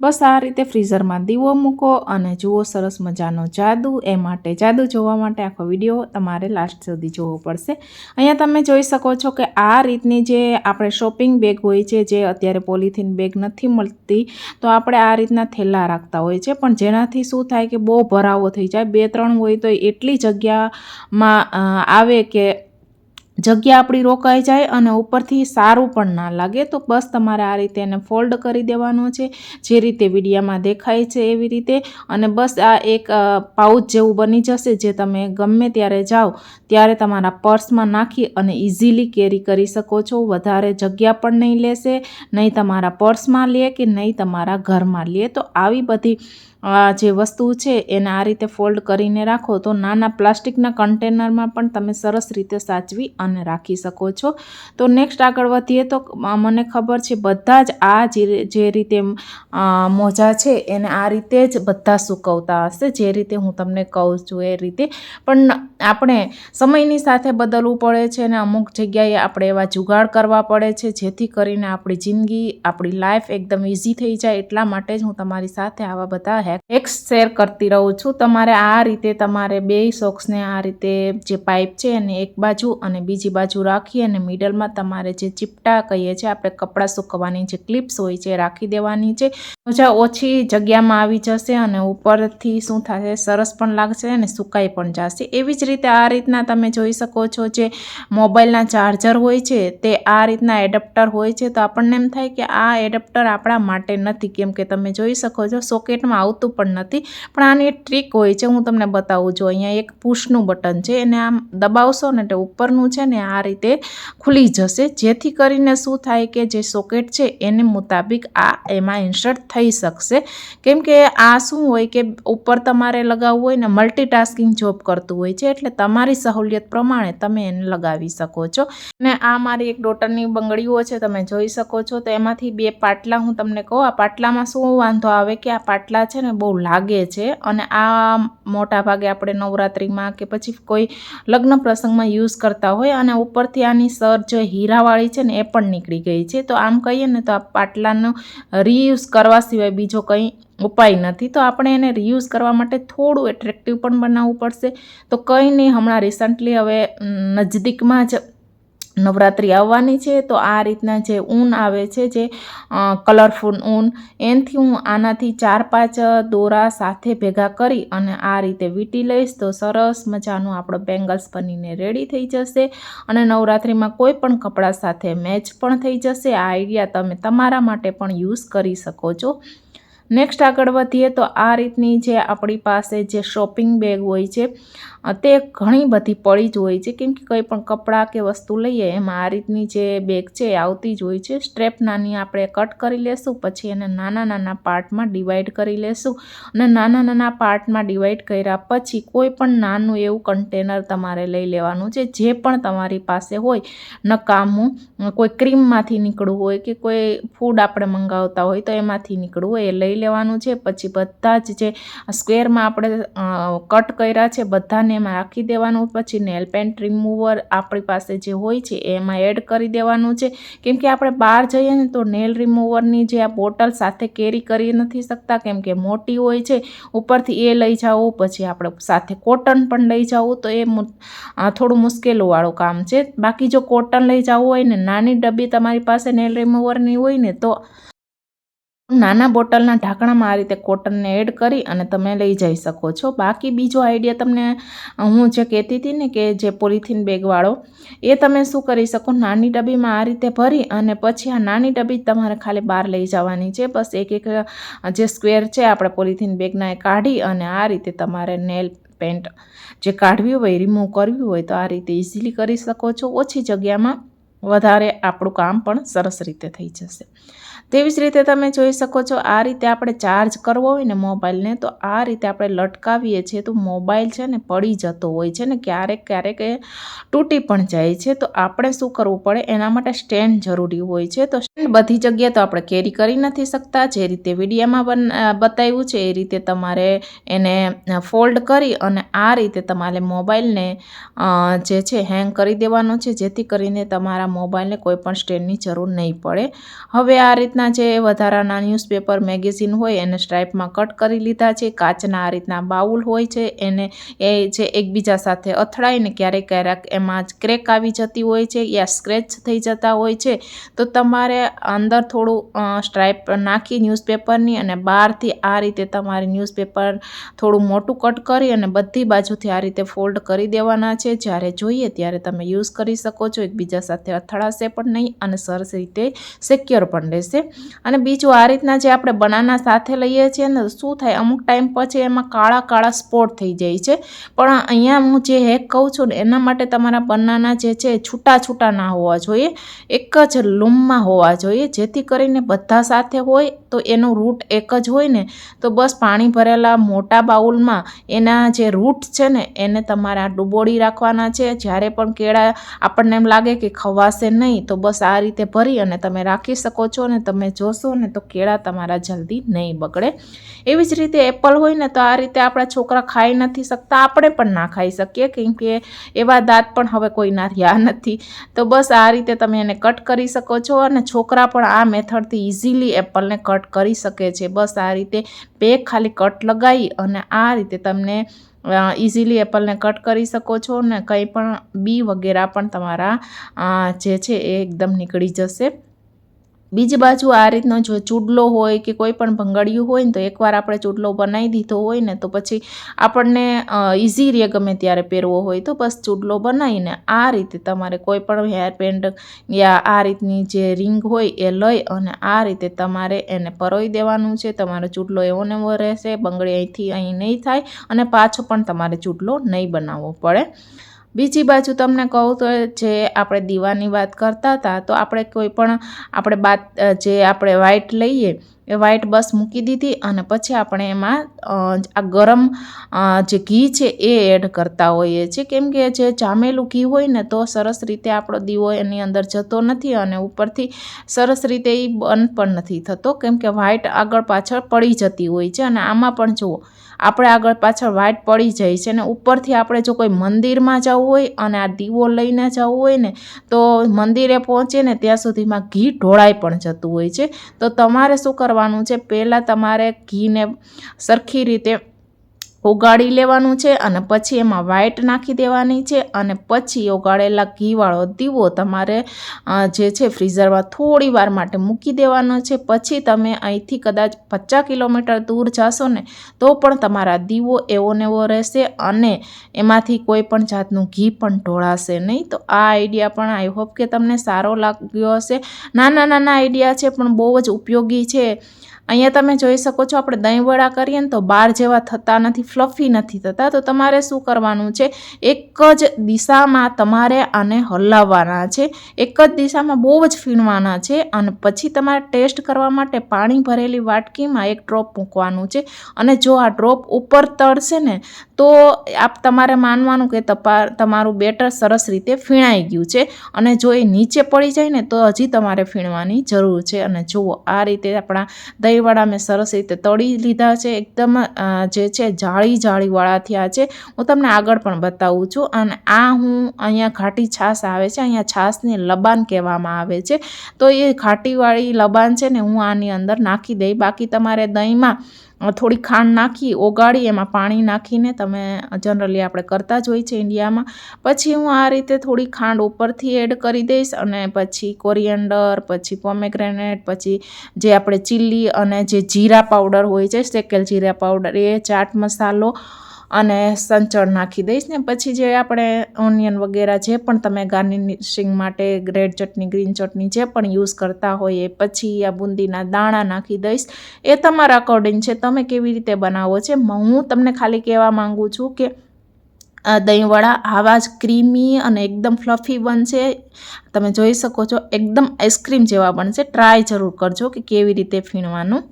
બસ આ રીતે ફ્રીઝરમાં દીવો મૂકો અને જુઓ સરસ મજાનો જાદુ. એ માટે જાદુ જોવા માટે આખો વીડિયો તમારે લાસ્ટ સુધી જોવો પડશે. અહીંયા તમે જોઈ શકો છો કે આ રીતની જે આપણે શોપિંગ બેગ હોય છે, જે અત્યારે પોલિથીન બેગ નથી મળતી, તો આપણે આ રીતના થેલા રાખતા હોય છે. પણ જેનાથી શું થાય કે બહુ ભરાવો થઈ જાય. બે ત્રણ હોય તો એટલી જગ્યામાં આવે કે જગ્યા આપણી રોકાઈ જાય અને ઉપરથી સારું પણ ના લાગે, તો બસ તમારે આ રીતે એને ફોલ્ડ કરી દેવાનો છે. જે રીતે વિડીયામાં દેખાય છે એવી રીતે. અને બસ આ એક પાઉચ જેવું બની જશે જે તમે ગમે ત્યારે જાઓ, ત્યારે તમારા પર્સમાં નાખી અને ઇઝીલી કેરી કરી શકો છો. વધારે જગ્યા પણ નહીં લેશે, નહીં તમારા પર્સમાં લે કે નહીં તમારા ઘરમાં લે. તો આવી બધી જે વસ્તુ છે, એને આ રીતે ફોલ્ડ કરીને રાખો તો નાના પ્લાસ્ટિકના કન્ટેનરમાં પણ તમે સરસ રીતે સાચવી અને રાખી શકો છો. તો નેક્સ્ટ આગળ વધીએ તો મને ખબર છે, બધા જ આ જે રીતે મોજા છે, એને આ રીતે જ બધા સૂકવતા હશે, જે રીતે હું તમને કહું છું એ રીતે. પણ આપણે સમયની સાથે બદલવું પડે છે અને અમુક જગ્યાએ આપણે એવા જુગાડ કરવા પડે છે, જેથી કરીને આપણી જિંદગી, આપણી લાઈફ એકદમ ઇઝી થઈ જાય. એટલા માટે જ હું તમારી સાથે આવા બધા હેક્સ શેર કરતી રહું છું. તમારે આ રીતે તમારે બે સોક્સને આ રીતે જે પાઇપ છે એને એક બાજુ અને બીજી બાજુ રાખી અને મિડલમાં તમારે જે ચીપટા કહીએ છીએ, આપણે કપડાં સૂકવવાની જે ક્લિપ્સ હોય છે રાખી દેવાની છે. મજા ઓછી જગ્યામાં આવી જશે અને ઉપરથી શું થશે, સરસ પણ લાગશે અને સુકાઈ પણ જશે. એવી જ રીતે આ રીતના તમે જોઈ શકો છો જે મોબાઈલના ચાર્જર હોય છે, તે આ રીતના એડપ્ટર હોય છે. તો આપણને એમ થાય કે આ એડપ્ટર આપણા માટે નથી. કેમ કે તમે જોઈ શકો છો, સોકેટમાં આવતું પણ નથી. પણ આની ટ્રીક હોય છે, હું તમને બતાવું છું અહીંયા એક પુશનું બટન છે, એને આમ દબાવશો ને એટલે ઉપરનું છે ને આ રીતે ખુલી જશે. જેથી કરીને શું થાય કે જે સોકેટ છે, એને મુતાબિક આ એમાં ઇન્સર્ટ થઈ શકશે. કેમ કે આ શું હોય કે ઉપર તમારે લગાવવું હોય ને મલ્ટીટાસ્કિંગ જોબ કરતું હોય છે, એટલે તમારી સહુલિયત પ્રમાણે તમે એને લગાવી શકો છો. ને આ મારી એક ડોટરની બંગડીઓ છે, તમે જોઈ શકો છો, તો એમાંથી બે પાટલા હું તમને કહું, આ પાટલામાં શું વાંધો આવે કે આ પાટલા છે ને બહુ લાગે છે. અને આ મોટા ભાગે આપણે નવરાત્રિમાં કે પછી કોઈ લગ્ન પ્રસંગમાં યુઝ કરતા હોય અને ઉપરથી આની સર જે હીરાવાળી છે ને એ પણ નીકળી ગઈ છે. તો આમ કહીએ ને તો આ પાટલાનો રીયુઝ કરવા સિવાય બીજો કંઈ ઉપાય નથી. તો આપણે એને રિયુઝ કરવા માટે થોડું એટ્રેક્ટિવ પણ બનાવવું પડશે. તો કંઈ નહીં, હમણાં રિસન્ટલી હવે નજદીકમાં જ નવરાત્રિ આવવાની છે, તો આ રીતના જે ઊન આવે છે, જે કલરફુલ ઊન, એનાથી હું આનાથી ચાર, પાંચ દોરા સાથે ભેગા કરી અને આ રીતે વીંટી લઈશ, તો સરસ મજાનું આપણો બેંગલ્સ બનીને રેડી થઈ જશે અને નવરાત્રિમાં કોઈ પણ કપડાં સાથે મેચ પણ થઈ જશે. આ આઈડિયા તમે તમારા માટે પણ યુઝ કરી શકો છો. નેક્સ્ટ આગળ વધીએ તો આ રીતની જે આપણી પાસે જે શોપિંગ બેગ હોય છે તે ઘણી બધી પડી જ હોય છે. કેમ કે કંઈ પણ કપડાં કે વસ્તુ લઈએ, એમાં આ રીતની જે બેગ છે આવતી જ હોય છે. સ્ટ્રેપ નાની આપણે કટ કરી લેશું, પછી એને નાના નાના પાર્ટમાં ડિવાઈડ કરી લેશું. અને નાના નાના પાર્ટમાં ડિવાઈડ કર્યા પછી કોઈ પણ નાનું એવું કન્ટેનર તમારે લઈ લેવાનું છે. જે પણ તમારી પાસે હોય, નકામું કોઈ ક્રીમમાંથી નીકળવું હોય કે કોઈ ફૂડ આપણે મંગાવતા હોય તો એમાંથી નીકળવું હોય એ લઈ લેવાનું છે, પછી બધા જ જે સ્ક્વેરમાં આપણે કટ કર્યા છે, બધાને એમાં રાખી દેવાનું, પછી નેલ પેન્ટ રિમૂવર આપણી પાસે જે હોય છે એમાં એડ કરી દેવાનું છે. કેમ કે આપણે બહાર જઈએ ને તો નેલ રિમૂવરની જે આ બોટલ સાથે કેરી કરી નથી શકતા, કેમ કે મોટી હોય છે, ઉપરથી એ લઈ જાઓ, પછી આપણે સાથે કોટન પણ લઈ જાવું તો એ થોડું મુશ્કેલીવાળું કામ છે. બાકી જો કોટન લઈ જવું હોય ને, નાની ડબ્બી તમારી પાસે નેલ રિમૂવરની હોય ને, તો નાના બોટલના ઢાંકણામાં આ રીતે કોટનને એડ કરી અને તમે લઈ જઈ શકો છો. બાકી બીજો આઈડિયા તમને હું જે કહેતી હતી ને કે જે પોલિથીન બેગવાળો, એ તમે શું કરી શકો? નાની ડબ્બીમાં આ રીતે ભરી અને પછી આ નાની ડબ્બી તમારે ખાલી બહાર લઈ જવાની છે. બસ એક એક જે સ્ક્વેર છે આપણે પોલિથીન બેગના એ કાઢી અને આ રીતે તમારે નેલ પેન્ટ જે કાઢવી હોય, રિમૂવ કરવી હોય તો આ રીતે ઇઝીલી કરી શકો છો. ઓછી જગ્યામાં વધારે આપણું કામ પણ સરસ રીતે થઈ જશે. તેવી જ રીતે તમે જોઈ શકો છો, આ રીતે આપણે ચાર્જ કરવો હોય ને મોબાઈલને, તો આ રીતે આપણે લટકાવીએ છીએ, તો મોબાઈલ છે ને પડી જતો હોય છે ને, ક્યારેક ક્યારેક એ તૂટી પણ જાય છે. તો આપણે શું કરવું પડે? એના માટે સ્ટેન્ડ જરૂરી હોય છે. તો સ્ટેન્ડ બધી જગ્યાએ તો આપણે કેરી કરી નથી શકતા. જે રીતે વિડીયામાં બતાવ્યું છે, એ રીતે તમારે એને ફોલ્ડ કરી અને આ રીતે તમારે મોબાઈલને જે છે હેંગ કરી દેવાનો છે. જેથી કરીને તમારા મોબાઈલને કોઈપણ સ્ટેન્ડની જરૂર નહીં પડે. હવે આ રીતના જે વધારાના ન્યૂઝપેપર, મેગેઝિન હોય એને સ્ટ્રાઇપમાં કટ કરી લીધા છે. કાચના આ રીતના બાઉલ હોય છે. એને એ જે એકબીજા સાથે અથડાઈને ક્યારેક ક્યારેક એમાં ક્રેક આવી જતી હોય છે યા સ્ક્રેચ થઈ જતા હોય છે. તો તમારે અંદર થોડું સ્ટ્રાઇપ નાખી ન્યૂઝપેપરની અને બહારથી આ રીતે તમારે ન્યૂઝપેપર થોડું મોટું કટ કરી અને બધી બાજુથી આ રીતે ફોલ્ડ કરી દેવાના છે. જ્યારે જોઈએ ત્યારે તમે યુઝ કરી શકો છો એકબીજા સાથે અથડાશે પણ નહીં અને સરસ રીતે સિક્યોર પણ રહેશે. અને બીજું આ રીતના જે આપણે બનાના સાથે લઈએ છીએ ને, શું થાય? અમુક ટાઈમ પછી એમાં કાળા કાળા સ્પોટ થઈ જાય છે. પણ અહીંયા હું જે હેક કહું છું ને, એના માટે તમારા બનાના જે છે છૂટા છૂટા ના હોવા જોઈએ. એક જ લૂમમાં હોવા જોઈએ. જેથી કરીને બધા સાથે હોય તો એનું રૂટ એક જ હોય ને, તો બસ પાણી ભરેલા મોટા બાઉલમાં એના જે રૂટ છે ને, એને તમારા ડૂબોળી રાખવાના છે. જ્યારે પણ કેળા આપણને એમ લાગે કે ખવાશે નહીં, તો બસ આ રીતે ભરી અને તમે રાખી શકો છો ને તમે જોશો ને તો કેળા તમારા જલ્દી નહીં બગડે. એવી જ રીતે એપલ હોય ને તો આ રીતે આપણા છોકરા ખાઈ નથી શકતા, આપણે પણ ના ખાઈ શકીએ, કેમ કે એવા દાંત પણ હવે કોઈના રહ્યા નથી. તો બસ આ રીતે તમે એને કટ કરી શકો છો અને છોકરા પણ આ મેથડથી ઇઝીલી એપલને કટ કરી શકે છે. બસ આ રીતે બે ખાલી કટ લગાવી અને આ રીતે તમને ઇઝીલી એપલને કટ કરી શકો છો ને કંઈ પણ બી વગેરે પણ તમારા જે છે એ એકદમ નીકળી જશે. બીજી બાજુ આ રીતનો જો ચૂડલો હોય કે કોઈ પણ ભંગડિયું હોય ને તો એકવાર આપણે ચૂડલો બનાવી દીધો હોય ને તો પછી આપણને ઇઝી રે ગમે ત્યારે પહેરવો હોય તો બસ ચૂડલો બનાવીને આ રીતે તમારે કોઈ પણ હેર પેન્ટ યા આ રીતની જે રિંગ હોય એ લઈ અને આ રીતે તમારે એને પરોઈ દેવાનું છે. તમારો ચૂડલો એવો ને એવો રહેશે, બંગડી અહીંથી અહીં નહીં થાય અને પાછો પણ તમારે ચૂડલો નહીં બનાવવો પડે. બીજી બાજુ તમને કહું તો જે આપણે દીવાની વાત કરતા હતા, તો આપણે કોઈ પણ આપણે બાત જે આપણે વ્હાઈટ લઈએ, એ વ્હાઈટ બસ મૂકી દીધી અને પછી આપણે એમાં આ ગરમ જે ઘી છે એ એડ કરતા હોઈએ છીએ. કેમ કે જે જામેલું ઘી હોય ને તો સરસ રીતે આપણો દીવો એની અંદર જતો નથી અને ઉપરથી સરસ રીતે એ બંધ પણ નથી થતો. કેમ કે વ્હાઈટ આગળ પાછળ પડી જતી હોય છે અને આમાં પણ જુઓ આપણે આગળ પાછળ વ્હાઈટ પડી જાય છે અને ઉપરથી આપણે જો કોઈ મંદિરમાં જવું હોય અને આ દીવો લઈને જવું હોય ને, તો મંદિરે પહોંચે ને ત્યાં સુધીમાં ઘી ઢોળાઈ પણ જતું હોય છે. તો તમારે શું કરવાનું છે? પહેલાં તમારે ઘીને સરખી રીતે ઓગાળી લેવાનું છે અને પછી એમાં વ્હાઈટ નાખી દેવાની છે અને પછી ઓગાળેલા ઘીવાળો દીવો તમારે જે છે ફ્રીઝરમાં થોડી વાર માટે મૂકી દેવાનો છે. પછી તમે અહીંથી કદાચ પચાસ કિલોમીટર દૂર જશો ને, તો પણ તમારા દીવો એવો ને એવો રહેશે અને એમાંથી કોઈ પણ જાતનું ઘી પણ ઢોળાશે નહીં. તો આ આઈડિયા પણ આઈ હોપ કે તમને સારો લાગ્યો હશે. નાના નાના આઈડિયા છે પણ બહુ જ ઉપયોગી છે. અહીંયા તમે જોઈ શકો છો, આપણે દહીં વડા કરીએ ને તો બાર જેવા થતા નથી ફ્લફી નથી થતા. તો તમારે શું કરવાનું છે? એક જ દિશામાં તમારે આને હલાવવાના છે. એક જ દિશામાં બહુ જ ફીણવાના છે અને પછી તમારે ટેસ્ટ કરવા માટે પાણી ભરેલી વાટકીમાં એક ડ્રોપ મૂકવાનું છે. અને જો આ ડ્રોપ ઉપર તળશે ને તો આપ તમારે માનવાનું કે તમારું બેટર સરસ રીતે ફીણાઈ ગયું છે અને જો એ નીચે પડી જાય ને, તો હજી તમારે ફીણવાની જરૂર છે. અને જુઓ, આ રીતે આપણા દહીંવાળા મેં સરસ રીતે તળી લીધા છે. એકદમ જે છે જાળી જાળીવાળા થયા છે. હું તમને આગળ પણ બતાવું છું. અને આ હું અહીંયા ઘાટી છાશ આવે છે. અહીંયા છાશને લબાન કહેવામાં આવે છે. તો એ ઘાટીવાળી લબાન છે ને, હું આની અંદર નાખી દઈ. બાકી તમારે દહીંમાં થોડી ખાંડ નાખી, ઓગાળી, એમાં પાણી નાખીને તમે જનરલી આપણે કરતા જ હોય છે ઇન્ડિયામાં. પછી હું આ રીતે થોડી ખાંડ ઉપરથી એડ કરી દઈશ અને પછી કોરિયન્ડર પછી પોમેગ્રેનેટ, પછી જે આપણે ચીલી અને જે જીરા પાવડર હોય છે શેકેલ જીરા પાવડર, એ ચાટ મસાલો અને સંચળ નાખી દઈશ ને પછી જે આપણે ઓનિયન વગેરે જે પણ તમે ગાર્નિશિંગ માટે રેડ ચટણી ગ્રીન ચટણી જે પણ યુઝ કરતા હોય એ પછી આ બુંદીના દાણા નાખી દઈશ. એ તમારા અકોર્ડિંગ છે. તમે કેવી રીતે બનાવો છે? હું તમને ખાલી કહેવા માગું છું કે દહીંવડા આવા જ ક્રીમી અને એકદમ ફ્લફી બનશે. તમે જોઈ શકો છો, એકદમ આઈસ્ક્રીમ જેવા બનશે. ટ્રાય જરૂર કરજો કે કેવી રીતે ફીણવાનું.